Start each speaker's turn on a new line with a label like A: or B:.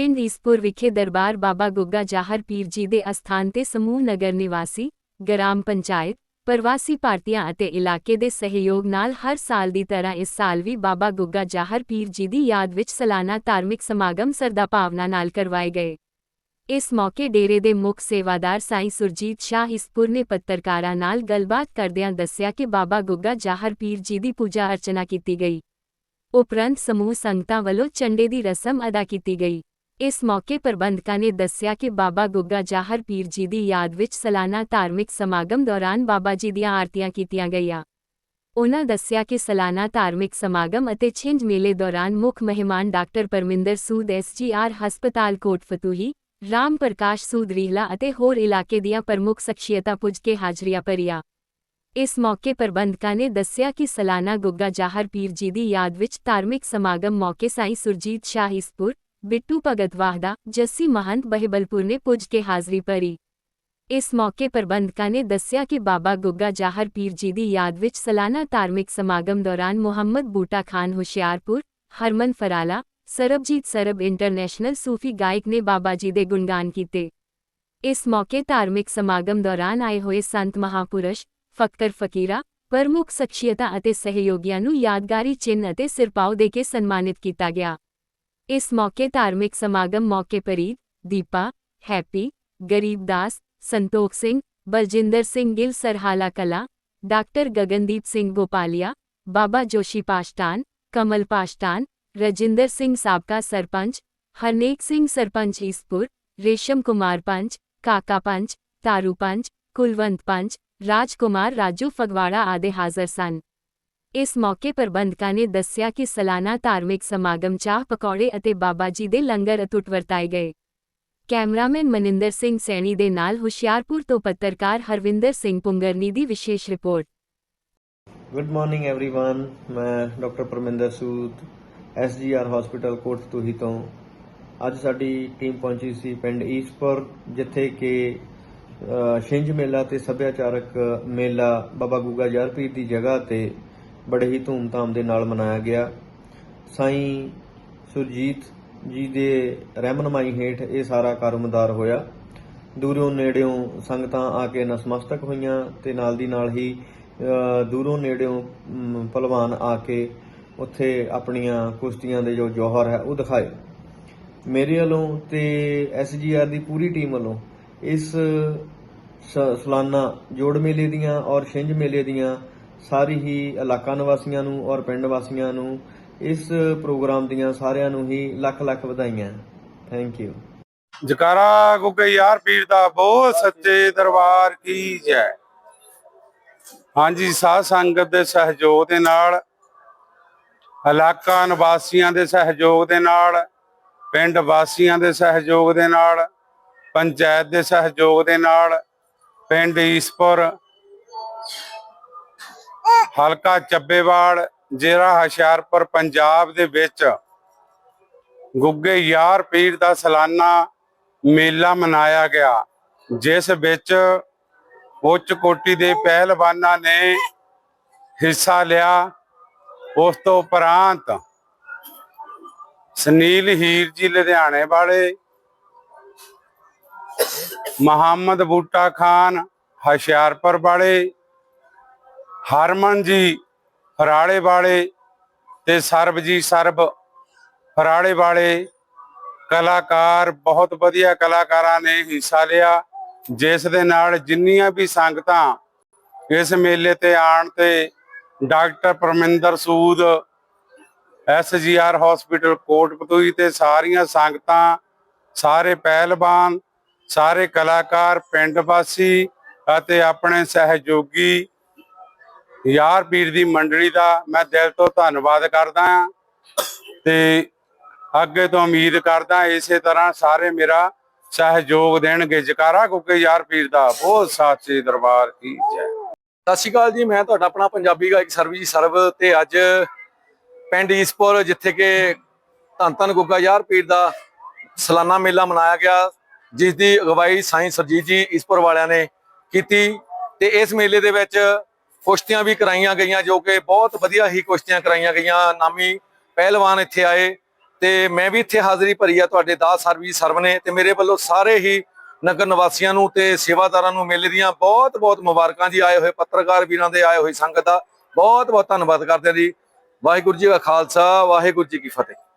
A: ਪਿੰਡ ਈਸਪੁਰ ਵਿਖੇ ਦਰਬਾਰ ਬਾਬਾ ਗੁੱਗਾ ਜਾਹਰ ਪੀਰ ਜੀ ਦੇ ਅਸਥਾਨ ਤੇ ਸਮੂਹ ਨਗਰ ਨਿਵਾਸੀ, ਗ੍ਰਾਮ ਪੰਚਾਇਤ, ਪ੍ਰਵਾਸੀ ਭਾਰਤੀਆਂ ਅਤੇ ਇਲਾਕੇ ਦੇ ਸਹਿਯੋਗ ਨਾਲ ਹਰ ਸਾਲ ਦੀ ਤਰ੍ਹਾਂ ਇਸ ਸਾਲ ਵੀ ਬਾਬਾ ਗੁੱਗਾ ਜਾਹਰ ਪੀਰ ਜੀ ਦੀ ਯਾਦ ਵਿੱਚ ਸਾਲਾਨਾ ਧਾਰਮਿਕ ਸਮਾਗਮ ਸਰਦਾ ਭਾਵਨਾ ਨਾਲ ਕਰਵਾਏ ਗਏ। ਇਸ ਮੌਕੇ ਡੇਰੇ ਦੇ ਮੁੱਖ ਸੇਵਾਦਾਰ ਸਾਈਂ ਸੁਰਜੀਤ ਸ਼ਾਹ ਇਸਪੁਰ ਨੇ ਪੱਤਰਕਾਰਾਂ ਨਾਲ ਗੱਲਬਾਤ ਕਰਦਿਆਂ ਦੱਸਿਆ ਕਿ ਬਾਬਾ ਗੁੱਗਾ ਜਾਹਰ ਪੀਰ ਜੀ ਦੀ ਪੂਜਾ ਅਰਚਨਾ ਕੀਤੀ ਗਈ। ਉਪਰੰਤ ਸਮੂਹ ਸੰਗਤਾਂ ਵੱਲੋਂ ਚੰਡੇ ਦੀ ਰਸਮ ਅਦਾ ਕੀਤੀ ਗਈ। ਇਸ ਮੌਕੇ ਪ੍ਰਬੰਧਕਾਂ ਨੇ ਦੱਸਿਆ ਕਿ ਬਾਬਾ ਗੁੱਗਾ ਜਾਹਰ ਪੀਰ ਜੀ ਦੀ ਯਾਦ ਵਿੱਚ ਸਾਲਾਨਾ ਧਾਰਮਿਕ ਸਮਾਗਮ ਦੌਰਾਨ ਬਾਬਾ ਜੀ ਦੀਆਂ ਆਰਤੀਆਂ ਕੀਤੀਆਂ ਗਈਆਂ। ਉਨ੍ਹਾਂ ਦੱਸਿਆ ਕਿ ਸਾਲਾਨਾ ਧਾਰਮਿਕ ਸਮਾਗਮ ਅਤੇ ਛਿੰਝ ਮੇਲੇ ਦੌਰਾਨ ਮੁੱਖ ਮਹਿਮਾਨ ਡਾਕਟਰ ਪਰਮਿੰਦਰ ਸੂਦ ਐਸਜੀਆਰ ਹਸਪਤਾਲ ਕੋਟ ਫਤੂਹੀ, ਰਾਮ ਪ੍ਰਕਾਸ਼ ਸੂਦ ਰੀਹਲਾ ਅਤੇ ਹੋਰ ਇਲਾਕੇ ਦੀਆਂ ਪ੍ਰਮੁੱਖ ਸ਼ਖਸੀਅਤਾਂ ਪੁੱਜ ਕੇ ਹਾਜ਼ਰੀਆਂ ਭਰੀਆਂ। ਇਸ ਮੌਕੇ ਪ੍ਰਬੰਧਕਾਂ ਨੇ ਦੱਸਿਆ ਕਿ ਸਾਲਾਨਾ ਗੁੱਗਾ ਜਾਹਰ ਪੀਰ ਜੀ ਦੀ ਯਾਦ ਵਿੱਚ ਧਾਰਮਿਕ ਸਮਾਗਮ ਮੌਕੇ ਸਾਈਂ ਸੁਰਜੀਤ ਸ਼ਾਹ ਇਸਪੁਰ ਬਿੱਟੂ ਭਗਤ ਵਾਹਦਾ ਜੱਸੀ ਮਹੰਤ ਬਹਿਬਲਪੁਰ ਨੇ ਪੁੱਜ ਕੇ ਹਾਜ਼ਰੀ ਭਰੀ ਇਸ ਮੌਕੇ ਪ੍ਰਬੰਧਕਾਂ ਨੇ ਦੱਸਿਆ ਕਿ ਬਾਬਾ ਗੁੱਗਾ ਜਾਹਰ ਪੀਰ ਜੀ ਦੀ ਯਾਦ ਵਿੱਚ ਸਾਲਾਨਾ ਧਾਰਮਿਕ ਸਮਾਗਮ ਦੌਰਾਨ ਮੁਹੰਮਦ ਬੂਟਾ ਖਾਨ ਹੁਸ਼ਿਆਰਪੁਰ ਹਰਮਨ ਫਰਾਲਾ ਸਰਬਜੀਤ ਸਰਬ ਇੰਟਰਨੈਸ਼ਨਲ ਸੂਫੀ ਗਾਇਕ ਨੇ ਬਾਬਾ ਜੀ ਦੇ ਗੁਣਗਾਨ ਕੀਤੇ ਇਸ ਮੌਕੇ ਧਾਰਮਿਕ ਸਮਾਗਮ ਦੌਰਾਨ ਆਏ ਹੋਏ ਸੰਤ ਮਹਾਪੁਰਸ਼ ਫਕਰ ਫਕੀਰਾ ਪ੍ਰਮੁੱਖ ਸ਼ਖਸੀਅਤਾਂ ਅਤੇ ਸਹਿਯੋਗੀਆਂ ਨੂੰ ਯਾਦਗਾਰੀ ਚਿੰਨ੍ਹ ਅਤੇ ਸਿਰਪਾਓ इस मौके धार्मिक समागम मौके पर ईद, दीपा, हैप्पी गरीबदास संतोख सिंह, बलजिंदर सिंह गिल, सरहाला कला, डॉक्टर गगनदीप सिंह गोपालिया, बाबा जोशी पाष्टान कमल पाष्टान रजिंदर सिंह साबका सरपंच, हरनेक सिंह सरपंच ईसपुर, रेशम कुमार पंच, काका पंच, तारू पंच, कुलवंत पंच, राजकुमार, राजू फगवाड़ा आदि हाजिर सन। ਇਸ ਮੌਕੇ ਪ੍ਰਬੰਧਕਾਂ ਨੇ ਦੱਸਿਆ ਕਿ ਸਾਲਾਨਾ ਧਾਰਮਿਕ ਸਮਾਗਮ ਚਾਹ ਪਕੌੜੇ ਅਤੇ ਬਾਬਾ ਜੀ ਦੇ ਲੰਗਰ ਅਤੁੱਟ ਵਰਤਾਏ ਗਏ ਕੈਮਰਾਮੈਨ ਮਨਿੰਦਰ ਸਿੰਘ ਸੈਣੀ ਦੇ ਨਾਲ ਹੁਸ਼ਿਆਰਪੁਰ ਤੋਂ ਪੱਤਰਕਾਰ ਹਰਵਿੰਦਰ ਸਿੰਘ ਪੁੰਗਰਨੀ ਦੀ ਵਿਸ਼ੇਸ਼ ਰਿਪੋਰਟ
B: ਗੁੱਡ ਮਾਰਨਿੰਗ एवरीवन ਮੈਂ doctor Parminder Sood SGR hospital ਕੋਟਤੂਹੀ ਤੋਂ ਅੱਜ ਸਾਡੀ ਟੀਮ ਪਹੁੰਚੀ ਸੀ ਪਿੰਡ ਈਸਪੁਰ ਜਿੱਥੇ ਕਿ ਅ, ਛਿੰਝ ਮੇਲਾ ਤੇ ਸੱਭਿਆਚਾਰਕ ਮੇਲਾ ਬਾਬਾ ਗੁੱਗਾ ਯਾਰਪੀਰ ਦੀ ਜਗ੍ਹਾ ਤੇ ਬੜੇ ਹੀ ਧੂਮਧਾਮ ਦੇ ਨਾਲ ਮਨਾਇਆ ਗਿਆ। ਸਾਈਂ ਸੁਰਜੀਤ ਜੀ ਦੇ ਰਹਿਮਨਮਾਈ ਹੇਠ ਇਹ ਸਾਰਾ ਕਾਰਮਦਾਰ ਹੋਇਆ। ਦੂਰੋਂ ਨੇੜਿਓਂ ਸੰਗਤਾਂ ਆ ਕੇ ਨਸਮਸਤਕ ਹੋਈਆਂ ਤੇ ਨਾਲ ਦੀ ਨਾਲ ਹੀ ਦੂਰੋਂ ਨੇੜਿਓਂ ਮ, ਭਲਵਾਨ ਆ ਕੇ ਉੱਥੇ ਆਪਣੀਆਂ ਕੁਸ਼ਤੀਆਂ ਦੇ ਜੋ ਜੋਹਰ ਹੈ ਉਹ ਦਿਖਾਏ। ਮੇਰੇ ਵੱਲੋਂ ਤੇ ਐਸਜੀਆਰ ਦੀ ਪੂਰੀ ਟੀਮ ਵੱਲੋਂ ਇਸ ਸ- ਸਾਲਾਨਾ ਜੋੜ ਮੇਲੇ ਦੀਆਂ ਔਰ ਛਿੰਝ ਮੇਲੇ ਦੀਆਂ ਸਾਰੀ ਹੀ ਇਲਾਕਾ ਨਿਵਾਸੀਆਂ ਨੂੰ ਔਰ ਪਿੰਡ ਵਾਸੀਆਂ ਨੂੰ ਇਸ ਪ੍ਰੋਗਰਾਮ ਦੀਆਂ ਸਾਰਿਆਂ ਨੂੰ ਹੀ ਲੱਖ ਲੱਖ ਵਧਾਈਆਂ। ਥੈਂਕ ਯੂ
C: ਜਕਾਰਾ ਗੁੱਗੇ ਯਾਰ ਪੀਰ ਦਾ ਬਹੁਤ ਸੱਚੇ ਦਰਬਾਰ ਕੀ ਜੈ। ਹਾਂਜੀ, ਸਾਧ ਸੰਗਤ ਦੇ ਸਹਿਯੋਗ ਦੇ ਨਾਲ, ਇਲਾਕਾ ਨਿਵਾਸੀਆਂ ਦੇ ਸਹਿਯੋਗ ਦੇ ਨਾਲ, ਪਿੰਡ ਵਾਸੀਆਂ ਦੇ ਸਹਿਯੋਗ ਦੇ ਨਾਲ, ਪੰਚਾਇਤ ਦੇ ਸਹਿਯੋਗ ਦੇ ਨਾਲ, ਪਿੰਡ ਈਸਪੁਰ ਹਲਕਾ ਚੱਬੇਵਾਲ, ਜ਼ਿਲ੍ਹਾ ਹੁਸ਼ਿਆਰਪੁਰ, ਪੰਜਾਬ ਦੇ ਵਿੱਚ ਗੁੱਗੇ ਯਾਰ ਪੀਰ ਦਾ ਸਾਲਾਨਾ ਮੇਲਾ ਮਨਾਇਆ ਗਿਆ, ਜਿਸ ਵਿੱਚ ਉੱਚ ਕੋਟੀ ਦੇ ਪਹਿਲਵਾਨਾਂ ਨੇ ਹਿੱਸਾ ਲਿਆ। ਉਸ ਤੋਂ ਉਪਰੰਤ ਸੁਨੀਲ ਹੀਰ ਜੀ ਲੁਧਿਆਣੇ ਵਾਲੇ, ਮੁਹੰਮਦ ਬੂਟਾ ਖਾਨ ਹੁਸ਼ਿਆਰਪੁਰ ਵਾਲੇ ਹਰਮਨ ਜੀ ਫਰਾਲੇ ਵਾਲੇ ਤੇ ਸਰਬ ਜੀ ਸਰਬ ਫਰਾੜੇ ਵਾਲੇ ਕਲਾਕਾਰ, ਬਹੁਤ ਵਧੀਆ ਕਲਾਕਾਰਾਂ ਨੇ ਹਿੱਸਾ ਲਿਆ। ਜਿਸ ਦੇ ਨਾਲ ਜਿੰਨੀਆਂ ਵੀ ਸੰਗਤਾਂ ਇਸ ਮੇਲੇ ਤੇ ਆਣ ਤੇ doctor Parminder Sood SGR hospital Kotfatuhi ਤੇ ਸਾਰੀਆਂ ਸੰਗਤਾਂ, ਸਾਰੇ ਪਹਿਲਵਾਨ, ਸਾਰੇ ਕਲਾਕਾਰ, ਪਿੰਡ ਵਾਸੀ ਅਤੇ ਆਪਣੇ ਸਹਿਯੋਗੀ ਯਾਰ ਪੀਰ ਦੀ ਮੰਡਲੀ ਦਾ ਮੈਂ ਦਿਲ ਤੋਂ ਧੰਨਵਾਦ ਕਰਦਾ ਹਾਂ ਤੇ ਅੱਗੇ ਤੋਂ ਉਮੀਦ ਕਰਦਾ ਇਸੇ ਤਰ੍ਹਾਂ ਸਾਰੇ ਮੇਰਾ ਸਹਿਯੋਗ ਦੇਣਗੇ। ਜਕਾਰਾ ਕਿਉਂਕਿ ਯਾਰ ਪੀਰ ਦਾ ਬਹੁਤ ਸਾਚੇ ਦਰਬਾਰ ਕੀ ਜੈ।
D: ਸਤਿ ਸ਼੍ਰੀ ਅਕਾਲ ਜੀ, ਮੈਂ ਤੁਹਾਡਾ ਆਪਣਾ ਪੰਜਾਬੀ ਗਾਇਕ ਸਰਬਜੀਤ ਸਰਬ ਤੇ ਅੱਜ ਪਿੰਡ ਈਸਪੁਰ ਜਿੱਥੇ ਕਿ ਧੰਨ ਧੰਨ ਗੁੱਗਾ ਯਾਰ ਪੀਰ ਦਾ ਸਾਲਾਨਾ ਮੇਲਾ ਮਨਾਇਆ ਗਿਆ ਜਿਸ ਦੀ ਅਗਵਾਈ ਸਾਈਂ ਸਰਜੀਤ ਜੀ ਈਸਪੁਰ ਵਾਲਿਆਂ ਨੇ ਕੀਤੀ ਤੇ ਇਸ ਮੇਲੇ ਦੇ ਵਿੱਚ ਕੁਸ਼ਤੀਆਂ ਵੀ ਕਰਾਈਆਂ ਗਈਆਂ, ਜੋ ਕਿ ਬਹੁਤ ਵਧੀਆ ਹੀ ਕੁਸ਼ਤੀਆਂ ਕਰਾਈਆਂ ਗਈਆਂ। ਨਾਮੀ ਪਹਿਲਵਾਨ ਇੱਥੇ ਆਏ ਤੇ ਮੈਂ ਵੀ ਇੱਥੇ ਹਾਜ਼ਰੀ ਭਰੀ ਆ ਤੁਹਾਡੇ ਦਾਸ ਸਰਵੀ ਸਰਬ ਨੇ ਤੇ ਮੇਰੇ ਵੱਲੋਂ ਸਾਰੇ ਹੀ ਨਗਰ ਨਿਵਾਸੀਆਂ ਨੂੰ ਤੇ ਸੇਵਾਦਾਰਾਂ ਨੂੰ ਮੇਲੇ ਦੀਆਂ ਬਹੁਤ ਬਹੁਤ ਮੁਬਾਰਕਾਂ ਜੀ। ਆਏ ਹੋਏ ਪੱਤਰਕਾਰ ਵੀਰਾਂ ਦੇ, ਆਏ ਹੋਏ ਸੰਗਤ ਦਾ ਬਹੁਤ ਬਹੁਤ ਧੰਨਵਾਦ ਕਰਦੇ ਹਾਂ ਜੀ। ਵਾਹਿਗੁਰੂ ਜੀ ਕਾ ਖਾਲਸਾ, ਵਾਹਿਗੁਰੂ ਜੀ ਕੀ ਫਤਿਹ।